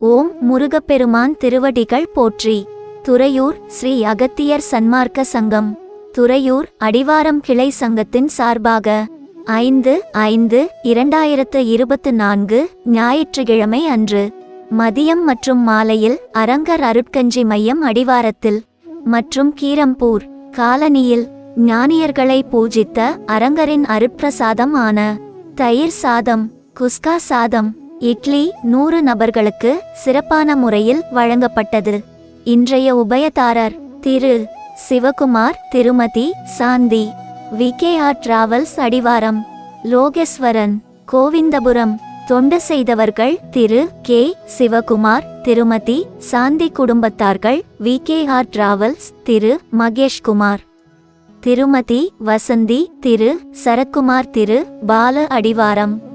ஓம் முருகப்பெருமான் திருவடிகள் போற்றி. துறையூர் ஸ்ரீ அகத்தியர் சன்மார்க்க சங்கம். துறையூர் அடிவாரம் கிளை சங்கத்தின் சார்பாக ஐந்து ஐந்து இரண்டாயிரத்து இருபத்து நான்கு ஞாயிற்றுக்கிழமை அன்று மதியம் மற்றும் மாலையில் அரங்கர் அருட்கஞ்சி மையம் அடிவாரத்தில் மற்றும் கீரம்பூர் காலனியில் ஞானியர்களை பூஜித்த அரங்கரின் அருட்பிரசாதம் ஆன தயிர் சாதம் குஸ்கா சாதம் இட்லி நூறு நபர்களுக்கு சிறப்பான முறையில் வழங்கப்பட்டது. இன்றைய உபயதாரர் திரு. சிவகுமார் திருமதி சாந்தி. விகேஆர் டிராவல்ஸ் அடிவாரம். லோகேஸ்வரன் கோவிந்தபுரம். தொண்டு செய்தவர்கள் திரு. கே. சிவகுமார் திருமதி சாந்தி குடும்பத்தார்கள். விகேஆர் டிராவல்ஸ் திரு. மகேஷ்குமார் திருமதி வசந்தி திரு. சரத்குமார் திரு. பால அடிவாரம்.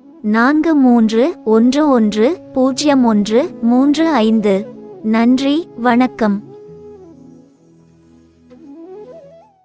நான்கு மூன்று ஒன்று ஒன்று பூஜ்ஜியம் ஒன்று மூன்று ஐந்து. நன்றி வணக்கம்.